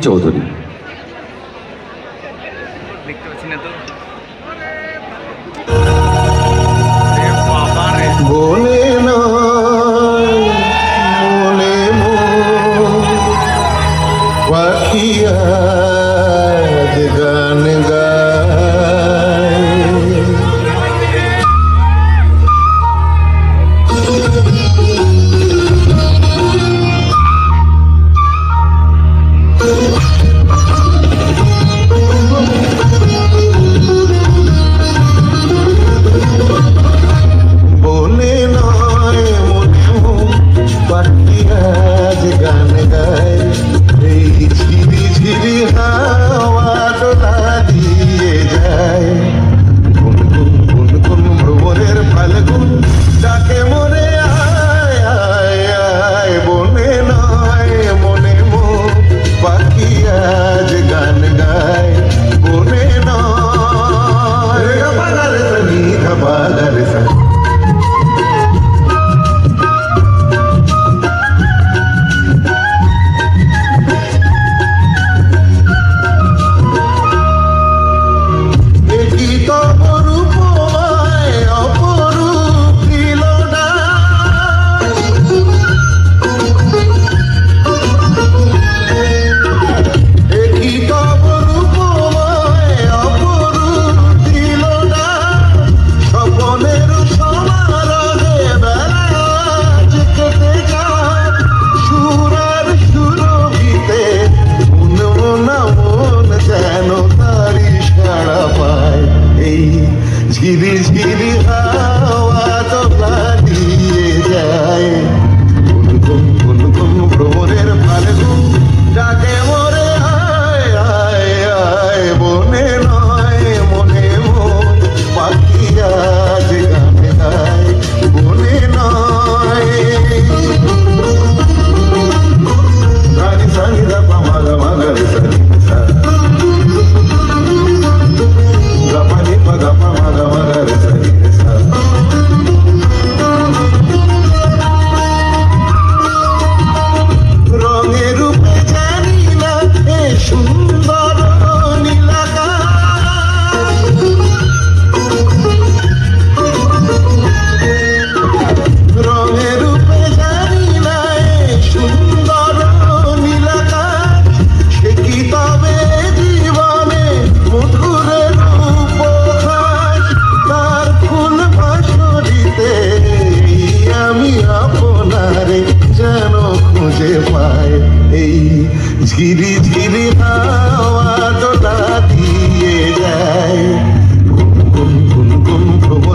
就这里。Hibir, hibir, hibir. ধীরে ধীরে হাওয়া দোলা দিয়ে যায়। কোন কোন কোন কোন